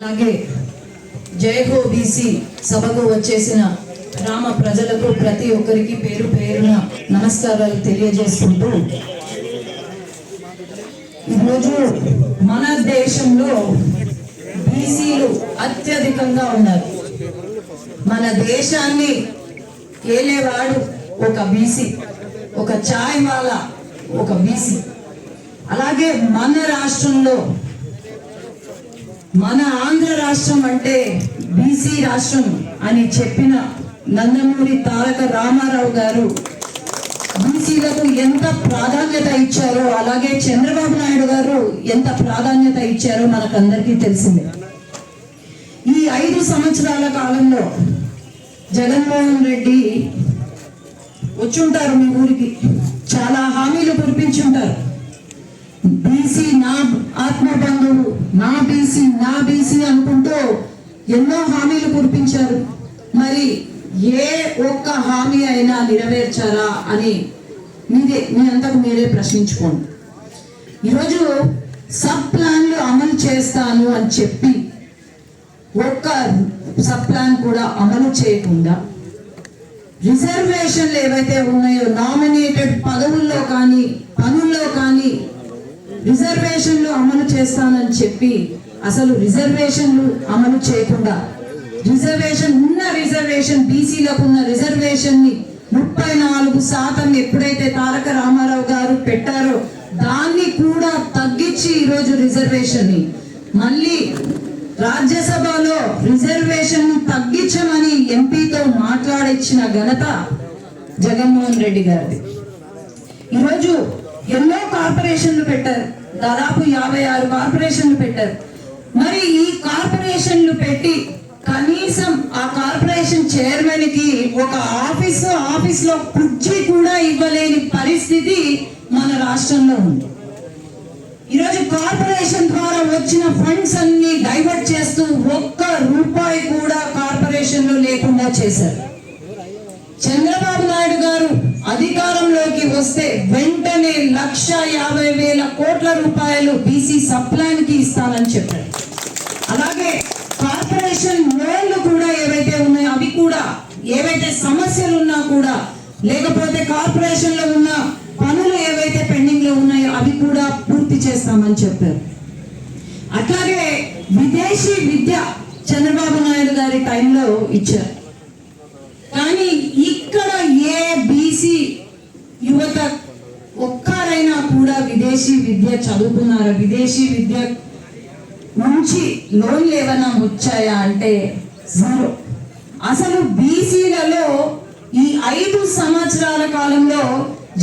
అలాగే జయహో బీసీ సభకు వచ్చేసిన గ్రామ ప్రజలకు ప్రతి ఒక్కరికి పేరు పేరున నమస్కారాలు తెలియజేసుకుంటూ ఈరోజు మన దేశంలో బీసీలు అత్యధికంగా ఉన్నారు. మన దేశాన్ని ఏలేవాడు ఒక బీసీ ఒక ఛాయ్ వాలా ఒక బీసీ. అలాగే మన రాష్ట్రంలో మన ఆంధ్ర రాష్ట్రం అంటే బీసీ రాష్ట్రం అని చెప్పిన నందమూరి తారక రామారావు గారు బీసీలకు ఎంత ప్రాధాన్యత ఇచ్చారో అలాగే చంద్రబాబు నాయుడు గారు ఎంత ప్రాధాన్యత ఇచ్చారో మనకందరికీ తెలిసిందే. ఈ ఐదు సంవత్సరాల కాలంలో జగన్మోహన్ రెడ్డి వచ్చుంటారు మీ ఊరికి. బీసీ నా ఆత్మబంధువు నా బీసీ నా బీసీ అనుకుంటూ ఎన్నో హామీలు కురిపించారు. మరి ఏ ఒక్క హామీ అయినా నెరవేర్చారా అని మీరే మీ అంతకు మీరే ప్రశ్నించుకోండి. ఈరోజు సబ్ ప్లాన్లు అమలు చేస్తాను అని చెప్పి ఒక్క సబ్ ప్లాన్ కూడా అమలు చేయకుండా రిజర్వేషన్లు ఏవైతే ఉన్నాయో నామినేటెడ్ పదవుల్లో కానీ పనుల్లో కానీ రిజర్వేషన్లు అమలు చేస్తానని చెప్పి అసలు రిజర్వేషన్లు అమలు చేయకుండా రిజర్వేషన్ ఉన్న రిజర్వేషన్ బీసీలకు ఉన్న రిజర్వేషన్ని ముప్పై నాలుగు శాతం ఎప్పుడైతే తారక రామారావు గారు పెట్టారో దాన్ని కూడా తగ్గించి ఈరోజు రిజర్వేషన్ని. మళ్ళీ రాజ్యసభలో రిజర్వేషన్ను తగ్గించమని ఎంపీతో మాట్లాడిచ్చిన ఘనత జగన్మోహన్ రెడ్డి గారిది. ఈరోజు ఎన్నో కార్పొరేషన్లు పెట్టారు. దాదాపు యాభై ఆరు కార్పొరేషన్లు పెట్టారు. మరి ఈ కార్పొరేషన్లు పెట్టి కనీసం ఆ కార్పొరేషన్ చైర్మన్కి ఒక ఆఫీస్ ఆఫీస్లో కుర్చీ కూడా ఇవ్వలేని పరిస్థితి మన రాష్ట్రంలో ఉంది. ఈరోజు కార్పొరేషన్ ద్వారా వచ్చిన ఫండ్స్ అన్ని డైవర్ట్ చేస్తూ ఒక్క రూపాయి కూడా కార్పొరేషన్లో లేకుండా చేశారు. చంద్రబాబు నాయుడు గారు అధికారంలోకి వస్తే వెంటనే లక్ష యాభై వేల కోట్ల రూపాయలు బీసీ సప్లాన్కి ఇస్తానని చెప్పారు అలాగే కార్పొరేషన్ లోన్లు కూడా ఏవైతే ఉన్నాయో అవి కూడా ఏవైతే సమస్యలు ఉన్నా కూడా లేకపోతే కార్పొరేషన్లో ఉన్న పనులు ఏవైతే పెండింగ్లో ఉన్నాయో అవి కూడా పూర్తి చేస్తామని చెప్పారు. అట్లాగే విదేశీ విద్య చంద్రబాబు నాయుడు గారి టైంలో ఇచ్చారు. కానీ ఇక్కడ ఏ యువత ఒక్కరైనా కూడా విదేశీ విద్య చదువుకున్నారా విదేశీ విద్య నుంచి లోన్లు ఏమైనా వచ్చాయా అంటే జీరో. అసలు బీసీలలో ఈ ఐదు సంవత్సరాల కాలంలో